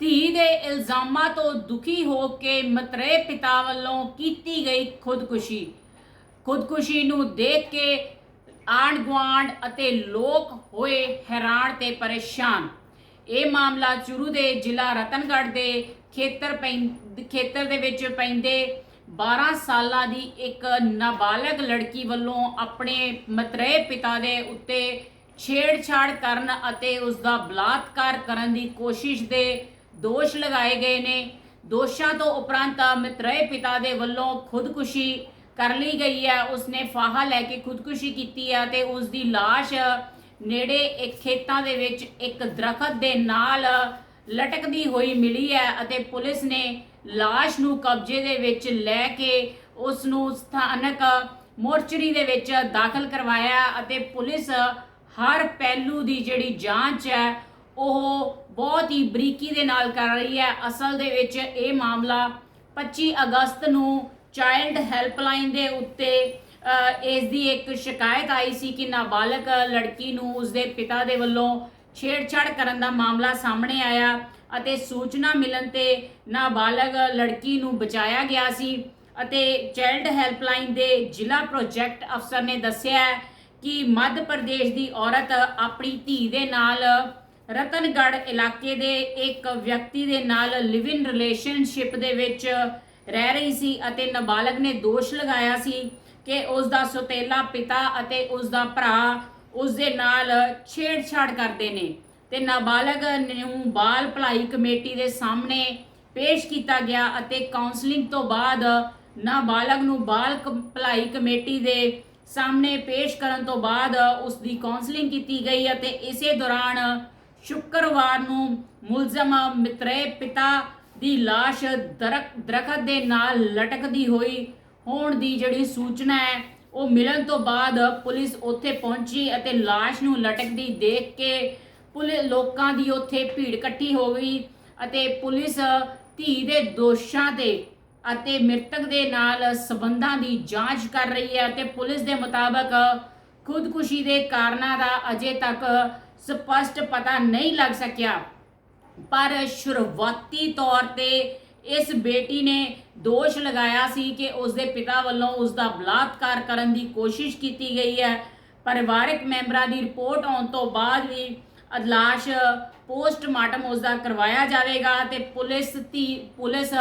ਧੀ ਦੇ ਇਲਜ਼ਾਮਾਂ ਤੋਂ ਦੁਖੀ ਹੋ ਕੇ ਮਤਰੇ ਪਿਤਾ ਵੱਲੋਂ ਕੀਤੀ ਗਈ ਖੁਦਕੁਸ਼ੀ। ਖੁਦਕੁਸ਼ੀ ਨੂੰ ਦੇਖ ਕੇ ਆਂਢ ਗੁਆਂਢ ਅਤੇ ਲੋਕ ਹੋਏ ਹੈਰਾਨ ਤੇ ਪਰੇਸ਼ਾਨ। ਇਹ ਮਾਮਲਾ ਚੁਰੂ ਦੇ ਜ਼ਿਲ੍ਹਾ ਰਤਨਗੜ੍ਹ ਦੇ ਖੇਤਰ ਪੈਂ- ਖੇਤਰ ਦੇ ਵਿੱਚ ਪੈਂਦੇ 12 ਸਾਲਾਂ ਦੀ ਇੱਕ ਨਾਬਾਲਗ ਲੜਕੀ ਵੱਲੋਂ ਆਪਣੇ ਮਤਰੇ ਪਿਤਾ ਦੇ ਉੱਤੇ ਛੇੜਛਾੜ ਕਰਨ ਅਤੇ ਉਸ ਦਾ ਬਲਾਤਕਾਰ ਕਰਨ ਦੀ ਕੋਸ਼ਿਸ਼ ਦੇ ਦੋਸ਼ ਲਗਾਏ ਗਏ ਨੇ ਦੋਸ਼ਾਂ ਤੋਂ ਉਪਰੰਤ ਮਤਰੇ ਪਿਤਾ ਦੇ ਵੱਲੋਂ ਖੁਦਕੁਸ਼ੀ ਕਰ ਲਈ ਗਈ ਹੈ ਉਸਨੇ ਫਾਹਾ ਲੈ ਕੇ ਖੁਦਕੁਸ਼ੀ ਕੀਤੀ ਹੈ ਤੇ ਉਸ ਦੀ লাশ ਨੇੜੇ ਇੱਕ ਖੇਤਾਂ ਦੇ ਵਿੱਚ ਇੱਕ ਦਰਖਤ ਦੇ ਨਾਲ ਲਟਕਦੀ ਹੋਈ ਮਿਲੀ ਹੈ ਅਤੇ ਪੁਲਿਸ ਨੇ লাশ ਨੂੰ ਕਬਜ਼ੇ ਦੇ ਵਿੱਚ ਲੈ ਕੇ ਉਸ ਨੂੰ ਸਥਾਨਕ ਮੋਰਚਰੀ ਦੇ ਵਿੱਚ ਦਾਖਲ ਕਰਵਾਇਆ ਅਤੇ ਪੁਲਿਸ ਹਰ ਪਹਿਲੂ ਦੀ ਜਿਹੜੀ ਜਾਂਚ ਹੈ ਉਹ ਬਹੁਤ ਹੀ ਬਰੀਕੀ ਦੇ ਨਾਲ ਕਰ ਰਹੀ ਹੈ। ਅਸਲ ਦੇ ਵਿੱਚ ਇਹ ਮਾਮਲਾ 25 ਅਗਸਤ ਨੂੰ ਚਾਈਲਡ ਹੈਲਪਲਾਈਨ ਦੇ ਉੱਤੇ ਇਸ ਦੀ ਇੱਕ ਸ਼ਿਕਾਇਤ ਆਈ ਸੀ ਕਿ ਨਾਬਾਲਗ ਲੜਕੀ ਨੂੰ ਉਸਦੇ ਪਿਤਾ ਦੇ ਵੱਲੋਂ ਛੇੜਛਾੜ ਕਰਨ ਦਾ ਮਾਮਲਾ ਸਾਹਮਣੇ ਆਇਆ ਅਤੇ ਸੂਚਨਾ ਮਿਲਣ ਤੇ ਨਾਬਾਲਗ ਲੜਕੀ ਨੂੰ ਬਚਾਇਆ ਗਿਆ ਸੀ ਅਤੇ ਚਾਈਲਡ ਹੈਲਪਲਾਈਨ ਦੇ ਜ਼ਿਲ੍ਹਾ ਪ੍ਰੋਜੈਕਟ ਅਫਸਰ ਨੇ ਦੱਸਿਆ ਕਿ ਮੱਧ ਪ੍ਰਦੇਸ਼ ਦੀ ਔਰਤ ਆਪਣੀ ਧੀ ਦੇ ਨਾਲ ਰਤਨਗੜ੍ਹ ਇਲਾਕੇ ਦੇ ਇੱਕ ਵਿਅਕਤੀ ਦੇ ਨਾਲ ਲਿਵ ਇਨ ਰਿਲੇਸ਼ਨਸ਼ਿਪ ਦੇ ਵਿੱਚ ਰਹਿ ਰਹੀ ਸੀ ਅਤੇ ਨਾਬਾਲਗ ਨੇ ਦੋਸ਼ ਲਗਾਇਆ ਸੀ ਕਿ ਉਸ ਦਾ ਸੁਤੇਲਾ ਪਿਤਾ ਅਤੇ ਉਸ ਦਾ ਭਰਾ ਉਸ ਦੇ ਨਾਲ ਛੇੜਛਾੜ ਕਰਦੇ ਨੇ ਤੇ ਨਾਬਾਲਗ ਨੂੰ ਬਾਲ ਭਲਾਈ ਕਮੇਟੀ ਦੇ ਸਾਹਮਣੇ ਪੇਸ਼ ਕੀਤਾ ਗਿਆ ਅਤੇ ਕਾਉਂਸਲਿੰਗ ਤੋਂ ਬਾਅਦ ਨਾਬਾਲਗ ਨੂੰ ਬਾਲ ਕ- ਭਲਾਈ ਕਮੇਟੀ ਦੇ ਸਾਹਮਣੇ ਪੇਸ਼ ਕਰਨ ਤੋਂ ਬਾਅਦ ਉਸ ਦੀ ਕਾਉਂਸਲਿੰਗ ਕੀਤੀ ਗਈ ਅਤੇ ਇਸੇ ਦੌਰਾਨ ਸ਼ੁੱਕਰਵਾਰ ਨੂੰ ਮੁਲਜ਼ਮ ਮਿਤਰੇ ਪਿਤਾ ਦੀ লাশ ਦਰਖ- ਦਰਖਤ ਦੇ ਨਾਲ ਲਟਕਦੀ ਹੋਈ ਹੋਣ ਦੀ ਜਿਹੜੀ ਸੂਚਨਾ ਹੈ ਉਹ ਮਿਲਣ ਤੋਂ ਬਾਅਦ ਪੁਲਿਸ ਉੱਥੇ ਪਹੁੰਚੀ ਅਤੇ লাশ ਨੂੰ ਲਟਕਦੀ ਦੇਖ ਕੇ ਪੁਲਿਸ ਲੋਕਾਂ ਦੀ ਉੱਥੇ ਭੀੜ ਇਕੱਠੀ ਹੋ ਗਈ ਅਤੇ ਪੁਲਿਸ ਧੀ ਦੇ ਦੋਸ਼ਾਂ ਤੇ ਅਤੇ ਮ੍ਰਿਤਕ ਦੇ ਨਾਲ ਸਬੰਧਾਂ ਦੀ ਜਾਂਚ ਕਰ ਰਹੀ ਹੈ ਅਤੇ ਪੁਲਿਸ ਦੇ ਮੁਤਾਬਕ ਖੁਦਕੁਸ਼ੀ ਦੇ ਕਾਰਨਾਂ ਦਾ ਅਜੇ ਤੱਕ ਸਪਸ਼ਟ ਪਤਾ ਨਹੀਂ ਲੱਗ ਸਕਿਆ। ਪਰ ਸ਼ੁਰੂਆਤੀ ਤੌਰ ਤੇ ਇਸ ਬੇਟੀ ਨੇ ਦੋਸ਼ ਲਗਾਇਆ ਸੀ ਕਿ ਉਸ ਦੇ ਪਿਤਾ ਵੱਲੋਂ ਉਸ ਦਾ ਬਲਾਤਕਾਰ ਕਰਨ ਦੀ ਕੋਸ਼ਿਸ਼ ਕੀਤੀ ਗਈ ਹੈ। ਪਰਿਵਾਰਕ ਮੈਂਬਰਾਂ ਦੀ ਰਿਪੋਰਟ ਆਉਣ ਤੋਂ ਬਾਅਦ ਵੀ ਅਦਲਾਸ਼ ਪੋਸਟਮਾਰਟਮ ਉਸ ਦਾ ਕਰਵਾਇਆ ਜਾਵੇਗਾ ਤੇ ਪੁਲਿਸ ਧੀ ਪੁਲਿਸ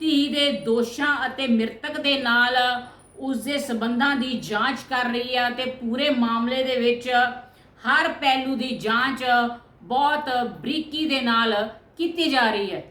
ਧੀ ਦੇ ਦੋਸ਼ਾਂ ਅਤੇ ਮ੍ਰਿਤਕ ਦੇ ਨਾਲ ਉਸ ਦੇ ਸਬੰਧਾਂ ਦੀ ਜਾਂਚ ਕਰ ਰਹੀ ਹੈ ਤੇ ਪੂਰੇ ਮਾਮਲੇ ਦੇ ਵਿੱਚ ਹਰ ਪਹਿਲੂ ਦੀ ਜਾਂਚ ਬਹੁਤ ਬਰੀਕੀ ਦੇ ਨਾਲ ਕੀਤੀ ਜਾ ਰਹੀ ਹੈ।